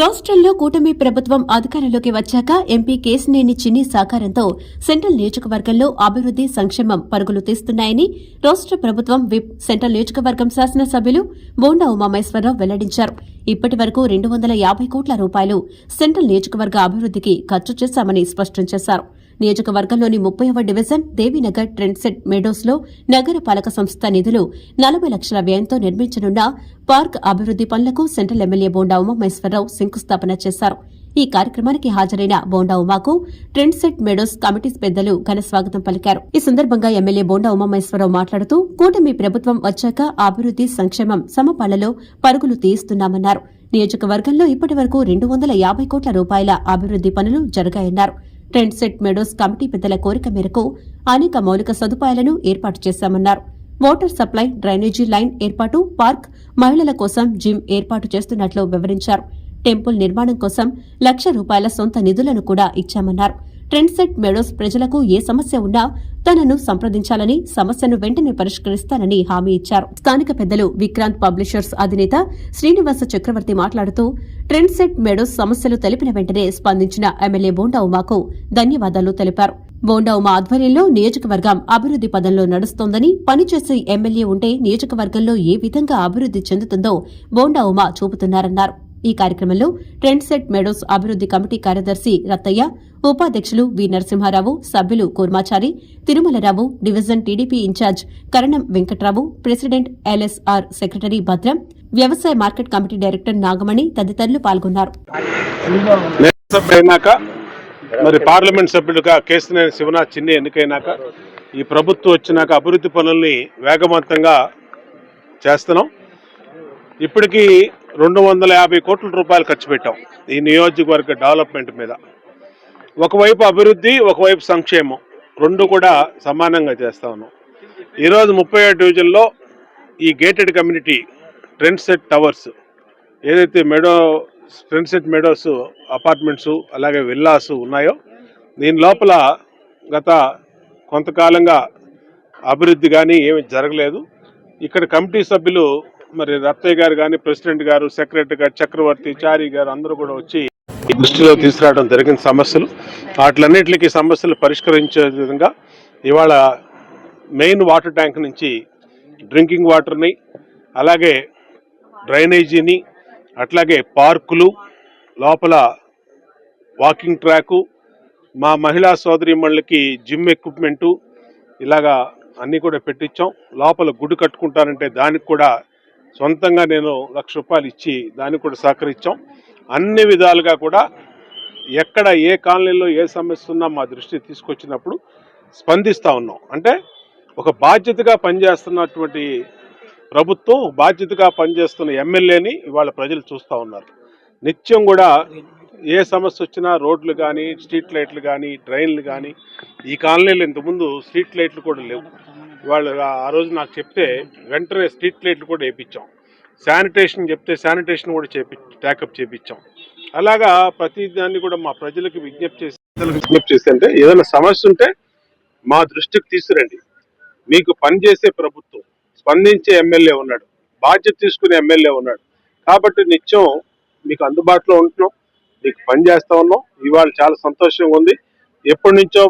రాష్ట్రంలో కూటమి ప్రభుత్వం అధికారంలోకి వచ్చాక ఎంపీ కేసినేని చిన్ని సహకారంతో సెంట్రల్ నియోజకవర్గంలో అభివృద్ది సంక్షేమం పరుగులు తీస్తున్నాయని రాష్ట్ర ప్రభుత్వం విప్ సెంట్రల్ నియోజకవర్గం శాసనసభ్యులు బోండా ఉమామేశ్వరరావు వెల్లడించారు. ఇప్పటి వరకు రెండు వందల యాభై కోట్ల రూపాయలు సెంట్రల్ నియోజకవర్గ అభివృద్దికి ఖర్చు చేశామని స్పష్టం చేశారు. నియోజకవర్గంలోని ముప్పైవ డివిజన్ దేవీనగర్ ట్రెండ్సెట్ మెడోస్లో నగరపాలక నగర పాలక సంస్థ నిధులు నలభై లక్షల వ్యయంతో నిర్మించనున్న పార్క్ అభివృద్ది పనులకు సెంట్రల్ ఎమ్మెల్యే బోండా ఉమామేశ్వరరావు శంకుస్థాపన చేశారు. ఈ కార్యక్రమానికి హాజరైన బోండా ఉమాకు ట్రెండ్సెట్ మెడోస్ కమిటీ పెద్దలు ఘన స్వాగతం పలికారు. ఈ సందర్భంగా ఎమ్మెల్యే బోండా ఉమామేశ్వరరావు మాట్లాడుతూ కూటమి ప్రభుత్వం వచ్చాక అభివృద్ది సంక్షేమం సమపాళ్ళలో పరుగులు తీయిస్తున్నామన్నారు. నియోజకవర్గంలో ఇప్పటి వరకు రెండు వందల యాభై కోట్ల రూపాయల అభివృద్ది పనులు జరిగాయన్నారు. ట్రెండ్ సెట్ మెడోస్ కమిటీ పెద్దల కోరిక మేరకు అనేక మౌలిక సదుపాయాలను ఏర్పాటు చేశామన్నారు. వాటర్ సప్లై డ్రైనేజీ లైన్ ఏర్పాటు పార్క్ మహిళల కోసం జిమ్ ఏర్పాటు చేస్తున్నట్లు వివరించారు. టెంపుల్ నిర్మాణం కోసం లక్ష రూపాయల సొంత నిధులను కూడా ఇచ్చామన్నారు. ట్రెండ్ సెట్ మెడోస్ ప్రజలకు ఏ సమస్య ఉన్నా తనను సంప్రదించాలని సమస్యను వెంటనే పరిష్కరిస్తానని హామీ ఇచ్చారు. స్థానిక పెద్దలు విక్రాంత్ పబ్లిషర్స్ అధినేత శ్రీనివాస చక్రవర్తి మాట్లాడుతూ ట్రెండ్ సెట్ మెడోస్ సమస్యలు తెలిపిన వెంటనే స్పందించిన ఎమ్మెల్యే బోండా ఉమాకు ధన్యవాదాలు తెలిపారు. బోండా ఉమా ఆధ్వర్యంలో నియోజకవర్గం అభివృద్ది పదంలో నడుస్తోందని పనిచేసే ఎమ్మెల్యే ఉంటే నియోజకవర్గంలో ఏ విధంగా అభివృద్ది చెందుతుందో బోండా ఉమా చూపుతున్నారన్నారు. ఈ కార్యక్రమంలో ట్రెండ్ సెట్ మెడోస్ అభివృద్ది కమిటీ కార్యదర్శి రత్తయ్య ఉపాధ్యక్షులు వి నరసింహారావు సభ్యులు Kurmachari Tirumalarao division TDP incharge Karanam Venkatrao president LSR secretary Bhadram వ్యవసాయ మార్కెట్ కమిటీ డైరెక్టర్ నాగమణి తదితరులు పాల్గొన్నారు. మరి పార్లమెంట్ సభ్యుడిగా కేసునేని శివనాథ్ చిన్ని ఎన్నికైనాక ఈ ప్రభుత్వం వచ్చినాక అభివృద్ధి పనుల్ని వేగవంతంగా చేస్తున్నాం. ఇప్పటికీ రెండు వందల యాభై కోట్ల రూపాయలు ఖర్చు పెట్టాం ఈ నియోజకవర్గ డెవలప్మెంట్ మీద. ఒకవైపు అభివృద్ధి ఒకవైపు సంక్షేమం. రెండు కూడా సమానంగా చేస్తా ఉన్నాం. ఈరోజు ముప్పై ఏడు డివిజన్లో ఈ gated community trend set towers ఏదైతే meadow trend set meadows apartments అలాగే విల్లాస్ ఉన్నాయో దీని లోపల గత కొంతకాలంగా అభివృద్ధి కానీ ఏమి జరగలేదు. ఇక్కడ కమిటీ సభ్యులు మరి రత్తయ్య గారు కానీ ప్రెసిడెంట్ గారు సెక్రటరీ గారు చక్రవర్తి చారి గారు అందరూ కూడా వచ్చి దృష్టిలో తీసుకురావడం జరిగిన సమస్యలు. వాటిలన్నిటికీ సమస్యలు పరిష్కరించే విధంగా ఇవాళ మెయిన్ వాటర్ ట్యాంక్ నుంచి డ్రింకింగ్ వాటర్ని అలాగే డ్రైనేజీని అట్లాగే పార్కులు లోపల వాకింగ్ ట్రాకు మా మహిళా సోదరిమణులకి జిమ్ ఎక్విప్మెంటు ఇలాగా అన్నీ కూడా పెట్టించాం. లోపల గుడి కట్టుకుంటానంటే దానికి కూడా సొంతంగా నేను లక్ష రూపాయలు ఇచ్చి దానికి కూడా సహకరించాం. అన్ని విధాలుగా కూడా ఎక్కడ ఏ కాలనీలో ఏ సమస్య ఉన్నా మా దృష్టి తీసుకొచ్చినప్పుడు స్పందిస్తూ ఉన్నాం. అంటే ఒక బాధ్యతగా పనిచేస్తున్నటువంటి ప్రభుత్వం బాధ్యతగా పనిచేస్తున్న ఎమ్మెల్యేని ఇవాళ ప్రజలు చూస్తూ ఉన్నారు. నిత్యం కూడా ఏ సమస్య వచ్చినా రోడ్లు కానీ స్ట్రీట్ లైట్లు కానీ డ్రైన్లు కానీ ఈ కాలనీలో ఇంతకుముందు స్ట్రీట్ లైట్లు కూడా లేవు. వాళ్ళు ఆ రోజు నాకు చెప్తే వెంటనే స్ట్రీట్ లైట్లు కూడా వేయించాం శానిటేషన్ చెప్తే శానిటేషన్ కూడా చేపి ట్యాకప్ చేపించాం. అలాగా ప్రతి దాన్ని కూడా మా ప్రజలకు విజ్ఞప్తి చేసి విజ్ఞప్తి చేస్తే అంటే ఏదైనా సమస్య ఉంటే మా దృష్టికి తీసుకురండి. మీకు పనిచేసే ప్రభుత్వం స్పందించే ఎమ్మెల్యే ఉన్నాడు బాధ్యత తీసుకునే ఎమ్మెల్యే ఉన్నాడు. కాబట్టి నిత్యం మీకు అందుబాటులో ఉంటున్నాం మీకు పని చేస్తా ఉన్నాం. ఇవాళ చాలా సంతోషంగా ఉంది. ఎప్పటి నుంచో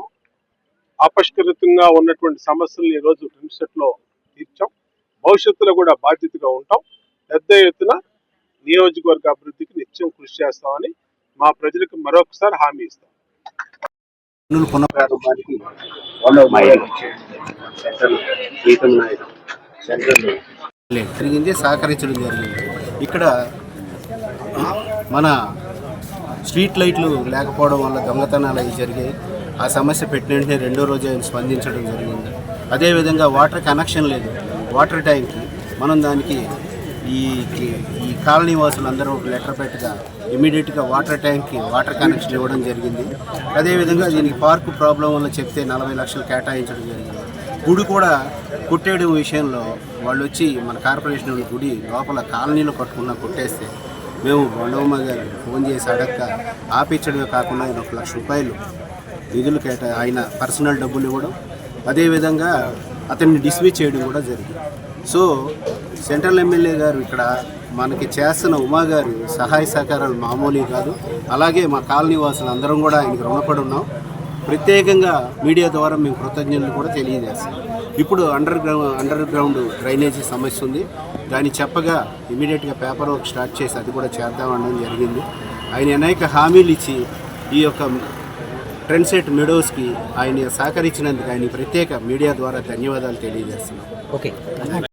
అపష్కృతంగా ఉన్నటువంటి సమస్యలను ఈరోజు సెట్లో తీర్చాం. భవిష్యత్తులో కూడా బాధ్యతగా ఉంటాం. పెద్ద ఎత్తున నియోజకవర్గ అభివృద్ధికి నిత్యం కృషి చేస్తామని మా ప్రజలకు మరొకసారి హామీ ఇస్తాం. జరిగింది సహకరించడం జరిగింది. ఇక్కడ మన స్ట్రీట్ లైట్లు లేకపోవడం వల్ల దొంగతనాలు అవి జరిగాయి. ఆ సమస్య పెట్టిన వెంటనే రెండో రోజు ఆయన స్పందించడం జరిగింది. అదేవిధంగా వాటర్ కనెక్షన్ లేదు. Water tank. మనం దానికి ఈ ఈ కాలనీ వాసులందరూ ఒక లెటర్ పెట్టగా ఇమీడియట్గా వాటర్ ట్యాంక్కి వాటర్ కనెక్షన్ ఇవ్వడం జరిగింది. అదేవిధంగా దీనికి పార్కు ప్రాబ్లం వల్ల చెప్తే నలభై లక్షలు కేటాయించడం జరిగింది. గుడి కూడా కుట్టేయడం విషయంలో వాళ్ళు వచ్చి మన కార్పొరేషన్ గుడి లోపల కాలనీలో కట్టుకున్నా కొట్టేస్తే మేము బండవమ్మ గారు ఫోన్ చేసి అడక్క ఆపించడమే కాకుండా ఆయన ఒక లక్ష రూపాయలు నిధులు కేటా ఆయన పర్సనల్ డబ్బులు ఇవ్వడం అదేవిధంగా అతన్ని డిస్మిస్ చేయడం కూడా జరిగింది. సో సెంట్రల్ ఎమ్మెల్యే గారు ఇక్కడ మనకి చేస్తున్న ఉమా గారు సహాయ సహకారాలు మామూలు కాదు. అలాగే మా కాలనీ వాసులు అందరం కూడా ఆయనకి రుణపడి ఉన్నాం. ప్రత్యేకంగా మీడియా ద్వారా మేము కృతజ్ఞతలు కూడా తెలియజేస్తాం ఇప్పుడు underground underground drainage సమస్య ఉంది. దాన్ని చెప్పగా ఇమీడియట్గా పేపర్ వర్క్ స్టార్ట్ చేసి అది కూడా చేద్దామనడం జరిగింది. ఆయన అనేక హామీలు ఇచ్చి ఈ యొక్క ట్రెండ్ సెట్ మెడోస్కి ఆయన సహకరించినందుకు ఆయన ప్రత్యేక మీడియా ద్వారా ధన్యవాదాలు తెలియజేస్తున్నాం. ఓకే.